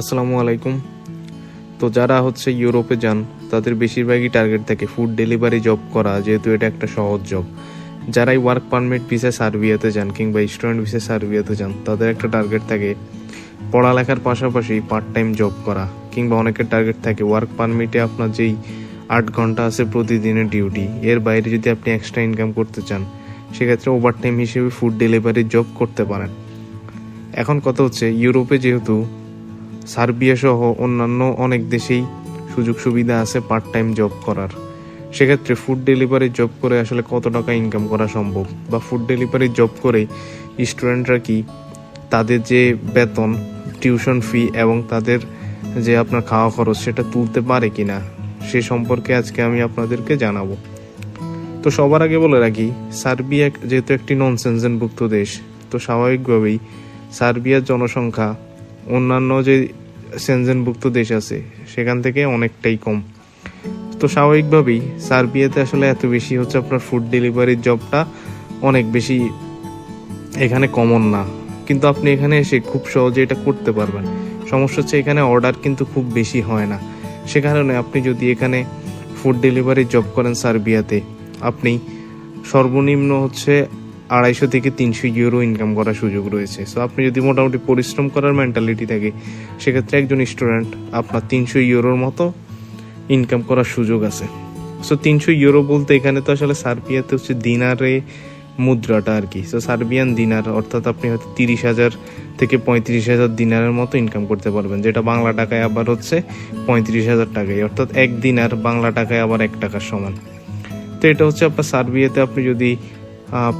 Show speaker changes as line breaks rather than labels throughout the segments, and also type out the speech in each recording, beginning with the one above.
আসসালামু আলাইকুম। তো যারা হচ্ছে ইউরোপে যান, তাদের বেশিরভাগই টার্গেট থাকে ফুড ডেলিভারি জব করা, যেহেতু এটা একটা সহজ জব যারাই ওয়ার্ক পারমিট ভিসায় সার্বিয়াতে যান কিংবা স্টুডেন্ট ভিসায় সার্বিয়াতে যান, তাদের একটা টার্গেট থাকে পড়ালেখার পাশাপাশি পার্ট টাইম জব করা, কিংবা অনেকের টার্গেট থাকে ওয়ার্ক পারমিটে আপনার যেই আট ঘণ্টা আছে প্রতিদিনের ডিউটি এর বাইরে যদি আপনি এক্সট্রা ইনকাম করতে চান, সেক্ষেত্রে ওভার টাইম হিসেবে ফুড ডেলিভারি জব করতে পারেন। এখন কথা হচ্ছে, ইউরোপে যেহেতু সার্বিয়া সহ অন্যান্য অনেক দেশেই সুযোগ সুবিধা আছে পার্ট টাইম জব করার। সেক্ষেত্রে ফুড ডেলিভারি জব করে আসলে কত টাকা ইনকাম করা সম্ভব? বা ফুড ডেলিভারি জব করে স্টুডেন্টরা কি তাদের যে বেতন টিউশন ফি এবং তাদের যে আপনার খাওয়া খরচ সেটা তুলতে পারে কি না সে সম্পর্কে আজকে আমি আপনাদেরকে জানাব। তো সবার আগে বলে রাখি, সার্বিয়া যেহেতু একটি নন সেনজেনভুক্ত দেশ, তো স্বাভাবিকভাবেই সার্বিয়ার জনসংখ্যা অন্যান্য যে সেনজেনভুক্ত দেশ আছে, সেখান থেকে অনেকটাই কম। তো স্বাভাবিকভাবেই সার্বিয়াতে আসলে এত বেশি হচ্ছে আপনার ফুড ডেলিভারির জবটা অনেক বেশি এখানে কমন না। কিন্তু আপনি এখানে এসে খুব সহজে এটা করতে পারবেন। সমস্যা হচ্ছে এখানে অর্ডার কিন্তু খুব বেশি হয় না। সে কারণে আপনি যদি এখানে ফুড ডেলিভারি জব করেন সার্বিয়াতে, আপনি সর্বনিম্ন হচ্ছে আড়াইশো থেকে তিনশো ইউরো ইনকাম করার সুযোগ রয়েছে। সো আপনি যদি মোটামুটি পরিশ্রম করার মেন্টালিটি থাকে, সেক্ষেত্রে একজন স্টুডেন্ট আপনার তিনশো ইউরোর মতো ইনকাম করার সুযোগ আছে। সো তিনশো ইউরো বলতে এখানে তো আসলে সার্বিয়াতে হচ্ছে দিনারে মুদ্রাটা আর কি। সো সার্বিয়ান দিনার, অর্থাৎ আপনি হয়তো তিরিশ হাজার থেকে পঁয়ত্রিশ হাজার দিনারের মতো ইনকাম করতে পারবেন, যেটা বাংলা টাকায় আবার হচ্ছে পঁয়ত্রিশ হাজার টাকায়। অর্থাৎ এক দিনার বাংলা টাকায় আবার এক টাকার সমান। তো এটা হচ্ছে আপনার সার্বিয়াতে আপনি যদি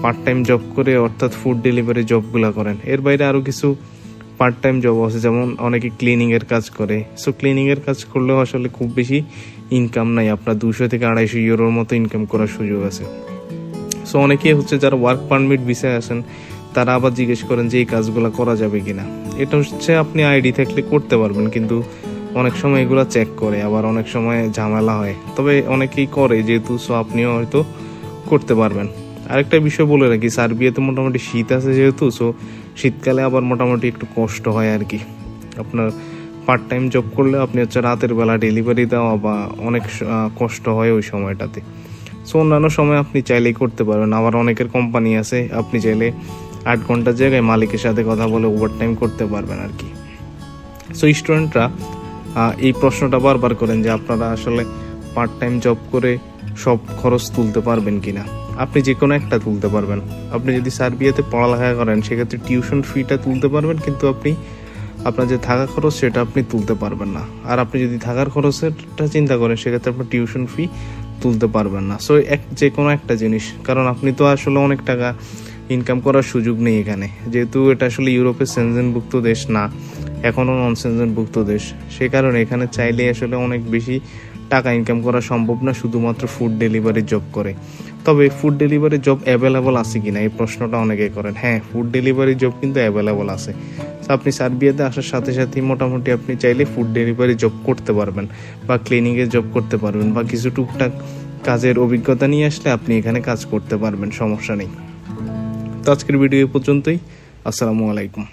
পার্ট টাইম জব করে অর্থাৎ ফুড ডেলিভারি জবগুলো করেন। এর বাইরে আরও কিছু পার্ট টাইম জব আছে, যেমন অনেকে ক্লিনিংয়ের কাজ করে। সো ক্লিনিংয়ের কাজ করলেও আসলে খুব বেশি ইনকাম নাই। আপনার দুশো থেকে আড়াইশো ইউরোর মতো ইনকাম করার সুযোগ আছে। সো অনেকেই হচ্ছে যারা ওয়ার্ক পারমিট ভিসায় আসেন, তারা আবার জিজ্ঞেস করেন যে এই কাজগুলো করা যাবে কিনা। এটা হচ্ছে আপনি আইডি থাকলে করতে পারবেন, কিন্তু অনেক সময় এগুলো চেক করে, আবার অনেক সময় ঝামেলা হয়। তবে অনেকেই করে, যেহেতু সো আপনিও হয়তো করতে পারবেন। আরেকটা বিষয় বলে রাখি, সার্বিয়াতে মোটামুটি শীত আছে যেহেতু সো শীতকালে আবার মোটামুটি একটু কষ্ট হয় আর কি। আপনার পার্ট টাইম জব করলে আপনি হচ্ছে রাতের বেলা ডেলিভারি দেওয়া বা অনেক কষ্ট হয় ওই সময়টাতে। সো অন্যান্য সময় আপনি চাইলেই করতে পারবেন। আবার অনেকের কোম্পানি আছে, আপনি চাইলে আট ঘণ্টার জায়গায় মালিকের সাথে কথা বলে ওভার টাইম করতে পারবেন আর কি। সো স্টুডেন্টরা এই প্রশ্নটা বারবার করেন যে আপনারা আসলে পার্ট টাইম জব করে সব খরচ তুলতে পারবেন কিনা। আপনি যে কোনো একটা তুলতে পারবেন। আপনি যদি সার্বিয়াতে পড়ালেখা করেন, সেক্ষেত্রে টিউশন ফিটা তুলতে পারবেন, কিন্তু আপনি, আপনার যে থাকা খরচ সেটা আপনি তুলতে পারবেন না। আর আপনি যদি থাকার খরচেরটা চিন্তা করেন, সেক্ষেত্রে আপনার টিউশন ফি তুলতে পারবেন না। সো এক, যে কোনো একটা জিনিস, কারণ আপনি তো আসলে অনেক টাকা ইনকাম করার সুযোগ নেই এখানে। যেহেতু এটা আসলে ইউরোপের সেনজেনভুক্ত দেশ না এখনও নন সেনজেনভুক্ত দেশ। সে কারণে এখানে চাইলে আসলে অনেক বেশি টাকা ইনকাম করা সম্ভব না, শুধুমাত্র ফুড ডেলিভারি জব করে। তবে ফুড ডেলিভারি জব অ্যাভেলেবল আছে কি না এই প্রশ্নটা অনেকে করেন। হ্যাঁ ফুড ডেলিভারি জব কিন্তু অ্যাভেলেবল আছে। তো আপনি সার্বিয়াতে আসার সাথে সাথেই মোটামুটি আপনি চাইলে ফুড ডেলিভারি জব করতে পারবেন, বা ক্লিনিংয়ে জব করতে পারবেন, বা কিছু টুকটাক কাজের অভিজ্ঞতা নিয়ে আসলে আপনি এখানে কাজ করতে পারবেন, সমস্যা নেই। তো আজকের ভিডিও পর্যন্তই। আসসালামু আলাইকুম।